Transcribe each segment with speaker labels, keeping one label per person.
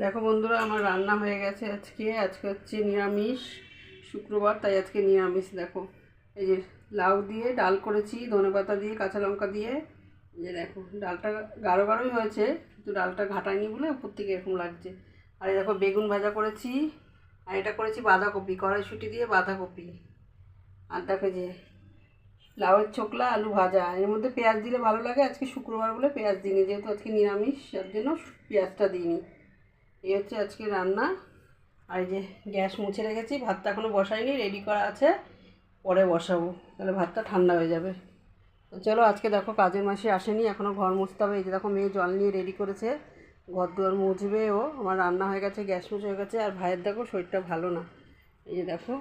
Speaker 1: দেখো বন্ধুরা, আমার রান্না হয়ে গেছে আজকে। আজকে হচ্ছে নিরামিষ শুক্রবার, তাই আজকে নিরামিষ, দেখো। এই যে লাউ দিয়ে ডাল করেছি ধনেপাতা দিয়ে, কাঁচা লঙ্কা দিয়ে। যে দেখো, ডালটা গাঢ় গাঢ়ই হয়েছে, কিন্তু ডালটা ঘাটায়নি বলে উপর থেকে এরকম লাগছে। আর এই দেখো, বেগুন ভাজা করেছি, আর এটা করেছি বাঁধাকপি, কড়াইশুঁটি দিয়ে বাঁধাকপি। আর দেখো যে লাউয়ের ছোকলা, আলু ভাজা। এর মধ্যে পেঁয়াজ দিলে ভালো লাগে, আজকে শুক্রবার বলে পেঁয়াজ দিইনি, যেহেতু আজকে নিরামিষ তার জন্য পেঁয়াজটা দিইনি। এই হচ্ছে আজকে রান্না। আর এই যে গ্যাস মুছে রেখেছি, ভাতটা এখনও বসাইনি রেডি করা আছে। পরে বসাবো, তাহলে ভাতটা ঠান্ডা হয়ে যাবে। তো চলো আজকে দেখো কাজের মাসে আসেনি এখনও ঘর মুছতে হবে। এই যে দেখো মেয়ে জল নিয়ে রেডি করেছে ঘর দুয়ার মুছবে ও। আমার রান্না হয়ে গেছে, গ্যাস মুছে হয়ে গেছে। আর ভাইয়ের দেখো শরীরটা ভালো না। এই যে দেখো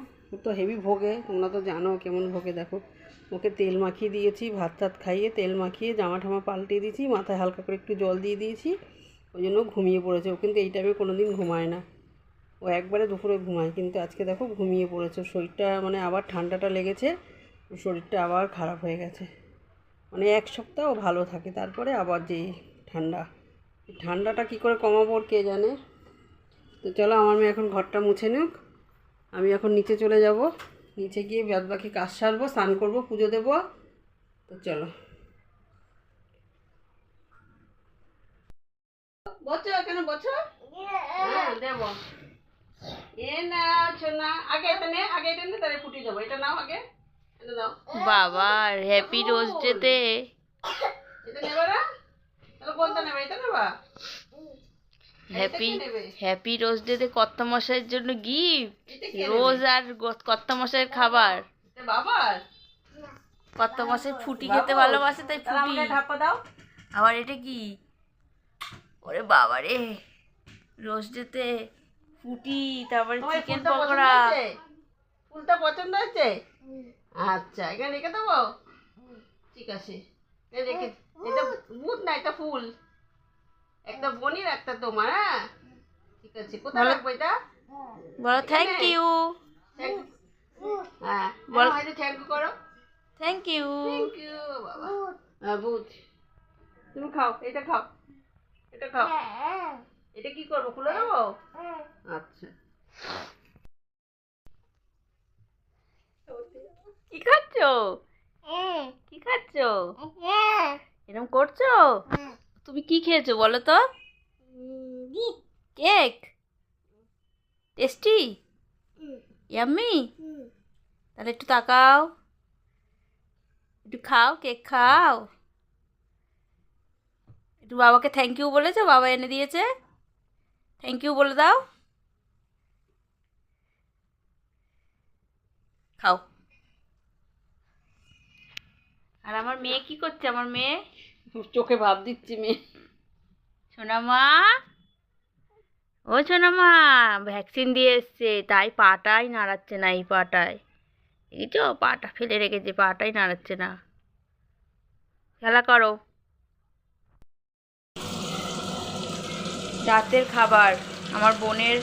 Speaker 1: তো হেভি ভোগে, তোমরা তো জানো কেমন ভোগে, দেখো। ওকে তেল মাখিয়ে দিয়েছি ভাত টাত খাইয়ে তেল মাখিয়ে জামা ঠামা পাল্টিয়ে দিয়েছি, মাথায় হালকা করে একটু জল দিয়ে দিয়েছি। ওই জন্য ঘুমিয়ে পড়েছে। ও কিন্তু এই টাইমে কোনো দিন ঘুমায় না। ও একবারে দুপুরে ঘুমায়। কিন্তু আজকে দেখো ঘুমিয়ে পড়েছে। শরীরটা মানে আবার ঠান্ডাটা লেগেছে। শরীরটা আবার খারাপ হয়ে গেছে। মানে এক সপ্তাহ ভালো থাকে। তারপরে আবার যে ঠান্ডা। ঠান্ডাটা কী করে কমাবো কে জানে? তো চলো আমার মেয়ে এখন ঘরটা মুছে নিক আমি এখন নিচে চলে যাব। নিচে গিয়ে বাদ কাজ সারবো, স্নান করব, পুজো দেবো। তো চলো। বছো কেন বছো হ্যাঁ দেবো। এ না না। আগে এটা নে আগে এটা নে তাহলে ফুটি যাব এটা নাও আগে। এটা দাও
Speaker 2: বাবা হ্যাপি রোজ ডেতে
Speaker 1: এটা নেবে না? তাহলে কোনটা নেবে? এটা নেবা?
Speaker 2: হ্যাপি? হ্যাপি রোজ ডেতে কর্তা মশাইয়ের জন্য গিফট? রোজ আর কর্তা মশাইয়ের খাবার।
Speaker 1: এটা বাবার?
Speaker 2: কর্তা মশাই ফুটি খেতে ভালোবাসে তাই ফুটি
Speaker 1: আমাকে ঢাপা দাও।
Speaker 2: আবার এটা কি? ওরে বাবা রে। রোজ ডেতে ফুটি তারপরে চিকেন পকোড়া?
Speaker 1: ফুলটা পছন্দ হয়েছে? আচ্ছা এখানে রেখে দেবো? ঠিক আছে। রেখে এটা বুট না এটা ফুল। একটা বনির একটা তোমার হ্যাঁ? ঠিক আছে কোথায়। রাখব এটা?
Speaker 2: বলো থ্যাংক ইউ
Speaker 1: হ্যাঁ
Speaker 2: বল।
Speaker 1: থ্যাংক ইউ করো।
Speaker 2: থ্যাংক ইউ
Speaker 1: থ্যাংক ইউ বাবা। হ্যাঁ বুট তুমি খাও এটা খাও। এটা খাও। এটা কি করব, খুলে দেবো? আচ্ছা।
Speaker 2: কি কি করছ? তুমি কি খেয়েছো বলো তো? কেক? টেস্টি? ইয়াম্মি? তাহলে একটু তাকাও। একটু খাও, কেক খাও। একটু বাবাকে থ্যাংক ইউ বলেছ বাবা এনে দিয়েছে। থ্যাংক ইউ বলে দাও। খাও। আর আমার মেয়ে কি করছে? আমার মেয়ে?
Speaker 1: চোখে ভাব দিচ্ছি মেয়ে।
Speaker 2: সোনামা? ও সোনামা ভ্যাকসিন দিয়ে এসছে তাই পাটাই নাড়াচ্ছে না এই পাটায়। দেখেছ পাটা ফেলে রেখেছে পাটাই নাড়াচ্ছে না। খেলা করো। রাতের খাবার, আমার বোনের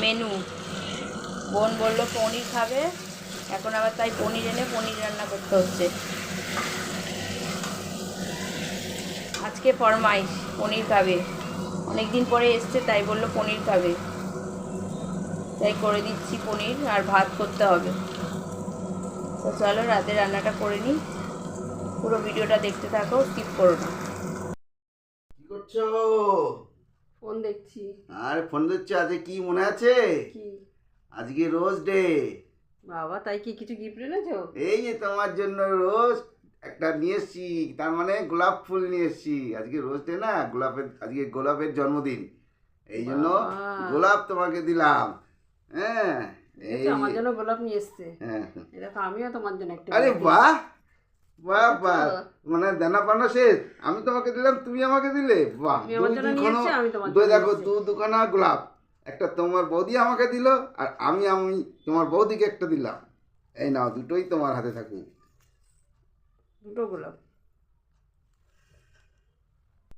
Speaker 2: মেনু বোন বলল, পনির খাবে? এখন আবার তাই পনির এনে পনির রান্না করতে হচ্ছে। আজকে ফরমাইশ, পনির খাবে। অনেক দিন পরে এসছে, তাই বলল, পনির খাবে। তাই করে দিচ্ছি পনির, আর ভাত করতে হবে। তো চলো রাতে রান্নাটা করে নিই। পুরো ভিডিওটা দেখতে থাকো, স্কিপ করো না।
Speaker 3: কি করছ?
Speaker 1: ফোন দেখছি।
Speaker 3: আরে ফোন দিচ্ছ আজকে কি মনে আছে?
Speaker 1: কি?
Speaker 3: আজকে রোজ ডে।
Speaker 1: বাবা তাই কি কিছু গিফট এনেছো?
Speaker 3: এই যে তোমার জন্য রোজ একটা নিয়ে এসছি তার মানে গোলাপ ফুল নিয়ে এসছি। আজকে রোজ ডে না গোলাপের আজকে গোলাপের জন্মদিন। এই জন্য গোলাপ তোমাকে দিলাম। হ্যাঁ এই
Speaker 1: আমার জন্য গোলাপ নিয়ে এসছে।
Speaker 3: হ্যাঁ।
Speaker 1: এই দেখো আমিও তোমার জন্য একটা
Speaker 3: আরে বাহ! বাহ বাহ। মানে দেনা পানা শেষ। আমি তোমাকে দিলাম তুমি আমাকে দিলে। বাহ দুই দেখো দু দুখানা গোলাপ। একটা তোমার বৌদি আমাকে দিল আর আমি আমি তোমার বৌদিকে একটা দিলাম। এই নাও দুটোই তোমার হাতে থাকুক।
Speaker 1: দুটো গোলাপ।